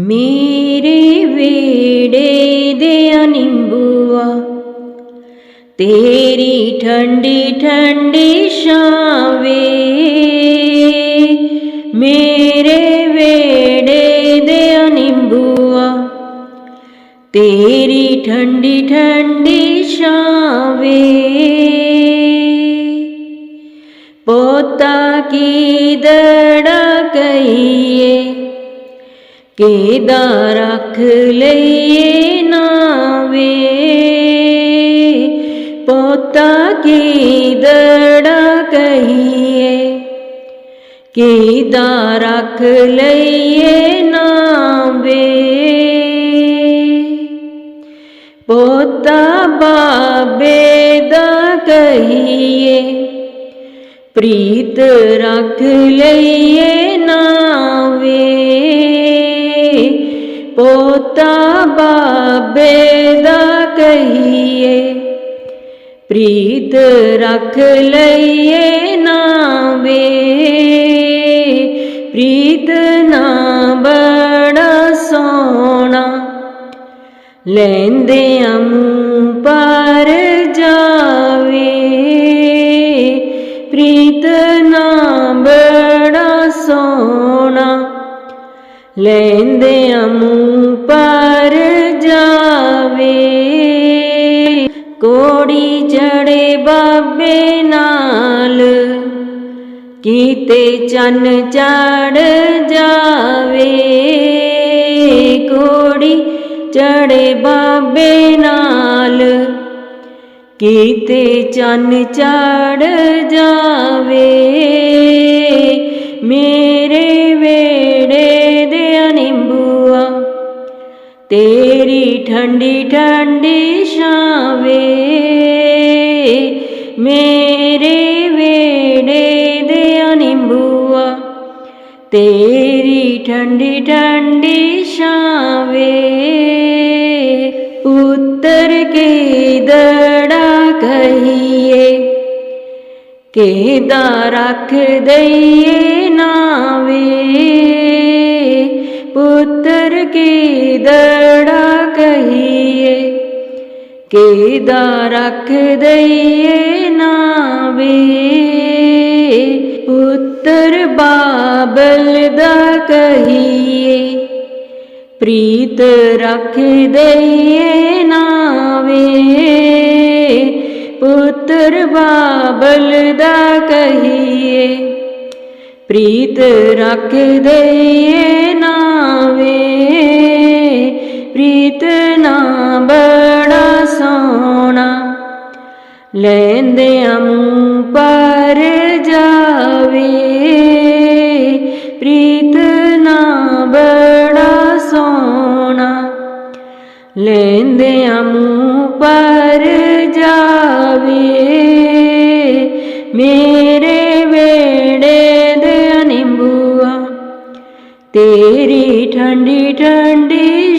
ਮੇਰੇ ਵੇੜੇ ਦੇ ਨਿੰਬੂਆ ਤੇਰੀ ਠੰਡੀ ਠੰਡੀ ਛਾਵੇਂ। ਮੇਰੇ ਵੇੜੇ ਦੇ ਨਿੰਬੂਆ ਤੇਰੀ ਠੰਡੀ ਠੰਡੀ ਛਾਵੇਂ। ਪੋਤਾ ਕੀ ਦੜਾ ਕਈਏ ਕਿਦਾ ਰੱਖ ਲਈਏ ਨਾਵੇ ਪੋਤਾ ਕੀ ਦੜਾ ਕਹੀਏ? ਕਿਦਾ ਰੱਖ ਲਈਏ ਨਾਵੇ ਪੋਤਾ ਬਾਬੇ ਦਾ ਕਹੀਏ। ਪ੍ਰੀਤ ਰੱਖ ਲਈਏ ਨਾਵੇ ਪੋਤਾ ਬਾਬੇ ਦਾ ਕਹੀਏ, ਪ੍ਰੀਤ ਰੱਖ ਲਈਏ ਨਾਵੇ। ਪ੍ਰੀਤ ਨਾ ਬੜਾ ਸੋਣਾ ਲੈਂਦੇ ਮੂੰਹ ਪਰ ਲੈਂਦੇ ਮੂੰਹ ਪਰ ਜਾਵੇ। ਕੋੜੀ ਚੜੇ ਬਾਬੇ ਨਾਲ, ਕੀਤੇ ਚੰਨ ਚੜ ਜਾਵੇ। ਕੋੜੀ ਚੜੇ ਬਾਬੇ ਨਾਲ, ਕੀਤੇ ਚੰਨ ਚੜ ਜਾਵੇ। ਤੇਰੀ ਠੰਡੀ ਠੰਡੀ ਛਾਵੇ ਮੇਰੇ ਵੇੜੇ ਦੇ ਨਿੰਬੂਆ ਤੇਰੀ ਠੰਡੀ ਠੰਡੀ ਛਾਵੇ ਪੁੱਤਰ ਕੇ ਦੜਾ ਕਹੀਏ ਕਿਦਾ ਰੱਖ ਦਈਏ ਨਾ ਦੜਾ ਕਿਦਾ ਰੱਖ ਦਈਏ ਨਾਵੇ ਪੁੱਤਰ ਬਾਬਲ ਦਾ ਕਹੀਏ, ਪ੍ਰੀਤ ਰੱਖ ਦਈਏ ਨਾਵੇ ਪੁੱਤਰ ਬਾਬਲ ਦਾ ਕਹੀਏ, ਪ੍ਰੀਤ ਰੱਖ ਦਈਏ ਨਾਵੇ ਲੈਂਦੇ ਮੂੰਹ ਪਰ ਜਾਵੇ। ਪ੍ਰੀਤ ਨਾ ਬੜਾ ਸੋਣਾ ਲੈਂਦੇ ਮੂੰਹ ਪਰ ਜਾਵੇ। ਮੇਰੇ ਵੇੜੇ ਦੇ ਨਿੰਬੂਆ ਤੇਰੀ ਠੰਡੀ ਠੰਡੀ